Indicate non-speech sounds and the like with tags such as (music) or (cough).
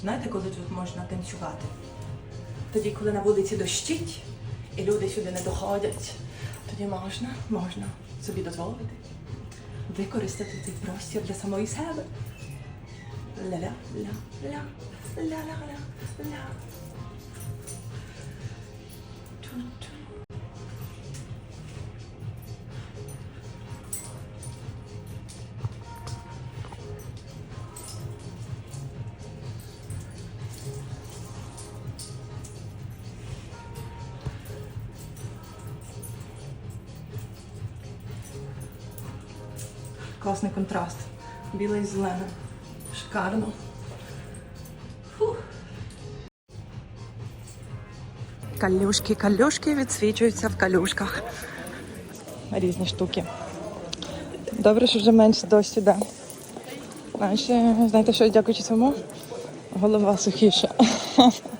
Знаєте, коли тут можна танцювати? Тоді, коли на вулиці дощить і люди сюди не доходять, тоді можна, можна собі дозволити використати цей простір для самої себе. Ля-ля, ля, Класний контраст. Біле і зелене. Шикарно. Калюшки, калюшки відсвічуються в калюшках. Різні штуки. Добре, що вже менше дощ іде. Знаєте, що дякуючи цьому? Голова сухіша. (laughs)